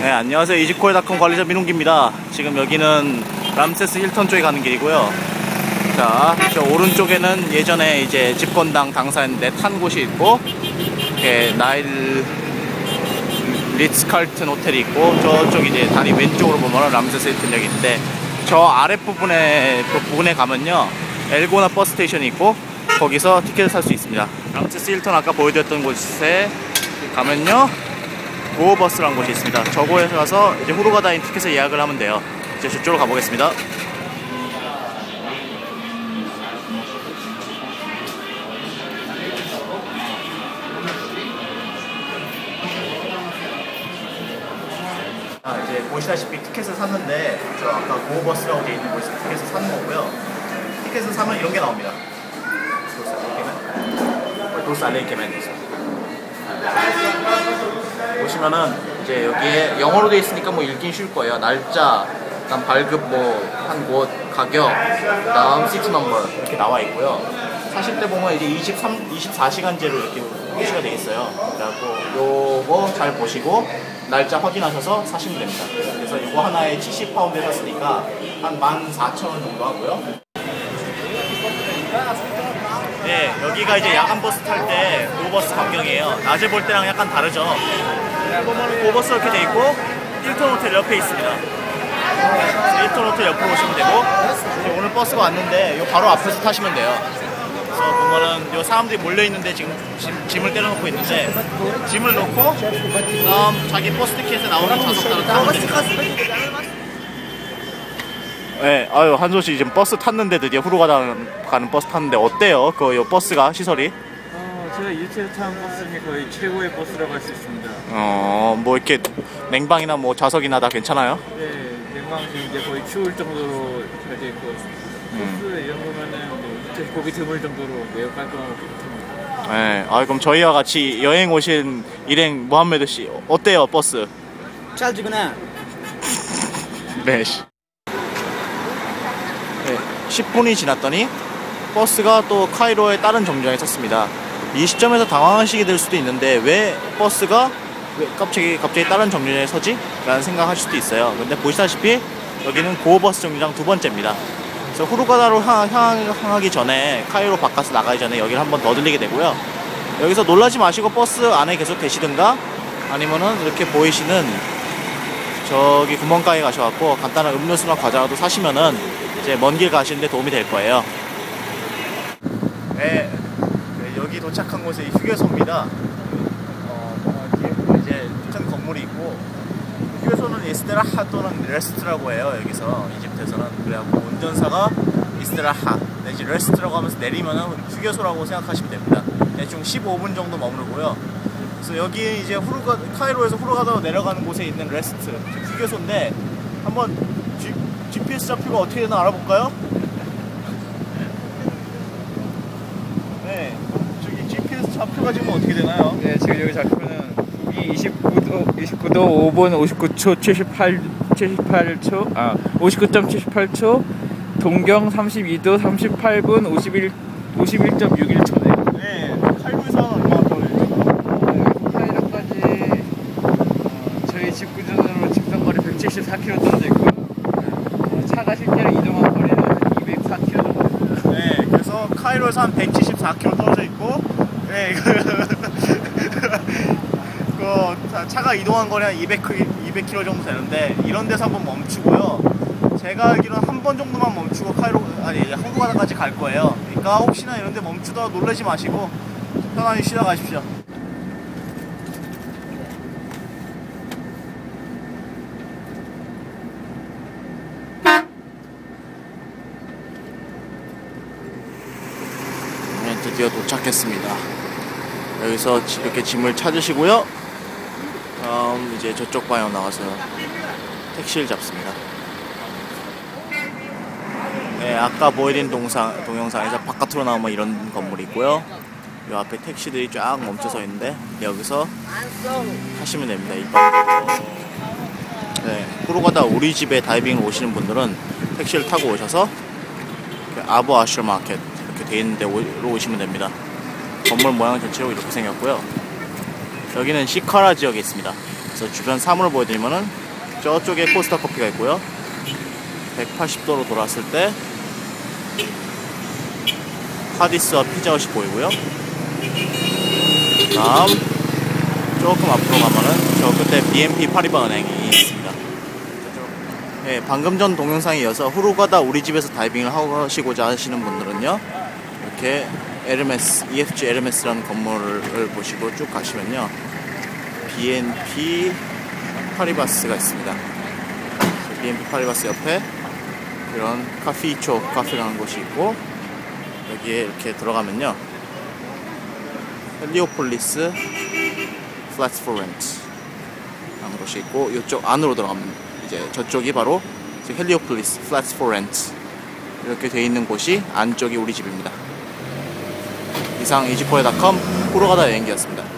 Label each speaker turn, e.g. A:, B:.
A: 네, 안녕하세요. 이지코에닷컴 관리자 민홍기입니다. 지금 여기는 람세스 힐턴 쪽에 가는 길이고요. 자, 저 오른쪽에는 예전에 이제 집권당 당사였는데 탄 곳이 있고, 이렇게 나일 리츠칼튼 호텔이 있고, 저쪽 이제 다리 왼쪽으로 보면 람세스 힐턴역이 있는데, 저 아랫부분에, 그 부분에 가면요, 엘고나 버스 스테이션이 있고, 거기서 티켓을 살 수 있습니다. 람세스 힐턴 아까 보여드렸던 곳에 가면요, 고어버스라는 곳이 있습니다. 저곳에 가서 이제 후루가다인 티켓을 예약을 하면 돼요. 이제 저쪽으로 가보겠습니다. 아, 이제 보시다시피 티켓을 샀는데 저 아까 고어버스라고 되어 있는 곳에서 티켓을 사는 거고요. 티켓을 사면 이런 게 나옵니다. 도스 알레이케멘 도스 보시면은 이제 여기에 영어로 되어 있으니까 뭐 읽긴 쉬울 거예요. 날짜, 그다음 발급 뭐 한 곳, 가격, 그다음 시트 넘버 이렇게 나와 있고요. 사실 때 보면 이제 23, 24시간제로 이렇게 표시가 되어 있어요. 그래갖고 요거 잘 보시고 날짜 확인하셔서 사시면 됩니다. 그래서 요거 하나에 70파운드에 샀으니까 한 14,000원 정도 하고요. 네, 여기가 이제 야간 버스 탈때 고버스 광경이에요. 낮에 볼 때랑 약간 다르죠. 고버스 이렇게 돼 있고 1톤 호텔 옆에 있습니다. 1톤 호텔 옆으로 오시면 되고 오늘 버스가 왔는데 요 바로 앞에서 타시면 돼요. 그래서 보면은 요 사람들이 몰려 있는데 지금 짐, 짐을 때려놓고 있는데 짐을 놓고 그다음 자기 버스 티켓에 나오는 좌석단을 타면 됩니다. 네, 아유 한솔 씨 지금 버스 탔는데 드디어 후루가다 가는 버스 탔는데 어때요? 그 요 버스가 시설이?
B: 어, 제가 유체를 탄 버스는 거의 최고의 버스라고 할 수 있습니다.
A: 어, 뭐 이렇게 냉방이나 뭐 좌석이나 다 괜찮아요?
B: 네, 냉방실 이제 거의 추울 정도로 잘 돼 있고
A: 음.
B: 버스 이런 거면은 뭐 보기 드물 정도로 매우 깔끔하고 좋습니다.
A: 네, 아 그럼 저희와 같이 여행 오신 일행 모함메드 씨 어때요 버스?
C: 잘 지구나.
A: 네. 씨. 네, 10분이 지났더니 버스가 또 카이로의 다른 정류장에 섰습니다. 이 시점에서 당황하시게 될 수도 있는데 왜 버스가 왜 갑자기 갑자기 다른 정류장에 서지? 라는 생각하실 수도 있어요. 근데 보시다시피 여기는 고버스 정류장 두 번째입니다. 그래서 후루가다로 향, 향, 향하기 전에 카이로 바깥으로 나가기 전에 여기를 한 번 더 들리게 되고요. 여기서 놀라지 마시고 버스 안에 계속 계시든가 아니면은 이렇게 보이시는 저기 구멍가에 가셔갖고 간단한 음료수나 과자라도 사시면은 이제 먼 길 가시는데 도움이 될 거예요. 네, 도착한 곳이 휴게소입니다. 어, 이제 큰 건물이 있고 휴게소는 이스테라하 또는 레스트라고 해요. 여기서 이집트에서는 그래갖고 운전사가 이스테라하 내지 레스트라고 하면서 내리면은 휴게소라고 생각하시면 됩니다. 대충 15분 정도 머무르고요. 그래서 여기 이제 후루가 카이로에서 후루가다로 내려가는 곳에 있는 레스트 즉 휴게소인데 한번 G, GPS 좌표가 어떻게 되나 알아볼까요? 네, 저기 지금 어떻게 되나요?
B: 네, 지금 여기 좌표는 북위 29도 29도 5분 59초 78 78초 아 59.78초 동경 32도 38분 51 51.61초네요.
A: 네, 카이로에서 얼마나 걸리죠?
B: 카이로까지 어, 저희 집 기준으로 직선거리 174km 떨어져 있고요. 어, 차가 실제로 이동한 거리는 204km 정도 됩니다.
A: 네, 그래서 카이로에서 한 174km 떨어져 있고, 네, 그, 그 차- 차가 이동한 거리 한 200, 200km 정도 되는데 이런 데서 한번 멈추고요. 제가 알기로는 한 번 정도만 멈추고 카이로 아니 한국가다까지 갈 거예요. 그러니까 혹시나 이런 데 멈추다가 놀라지 마시고 편안히 쉬다 가십시오. 네, 드디어 도착했습니다. 여기서 지- 이렇게 짐을 찾으시고요. 다음 이제 저쪽 방향 나가서 택시를 잡습니다. 네, 아까 보여드린 동상, 동영상에서 바깥으로 나오면 이런 건물이 있고요. 이 앞에 택시들이 쫙 멈춰서 있는데 여기서 하시면 됩니다. 일반 네, 후루가다 우리 집에 다이빙을 오시는 분들은 택시를 타고 오셔서 아부 아슈 마켓 이렇게 돼 있는 데로 오시면 됩니다. 건물 모양 전체로 이렇게 생겼고요. 여기는 시카라 지역에 있습니다. 그래서 주변 사물을 보여드리면은 저쪽에 코스타 커피가 있고요. 180도로 돌았을 때 하디스와 피자헛이 보이고요. 다음 조금 앞으로 가면은 저 끝에 BNP 파리바 은행이 있습니다. 네, 방금 전 동영상에 이어서 후루가다 우리 집에서 다이빙을 하시고자 하시는 분들은요. 이렇게 에르메스, EFG 에르메스라는 건물을 보시고 쭉 가시면요. BNP 파리바스가 있습니다. BNP 파리바스 옆에 이런 카피초 카페라는 곳이 있고 여기에 이렇게 들어가면요. 헬리오폴리스 플랫 포 렌트 라는 곳이 있고 이쪽 안으로 들어가면 이제 저쪽이 바로 헬리오폴리스 플랫 포 렌트 이렇게 돼 있는 곳이 안쪽이 우리 집입니다. 이상 이지코레닷컴 후로가다 여행기였습니다.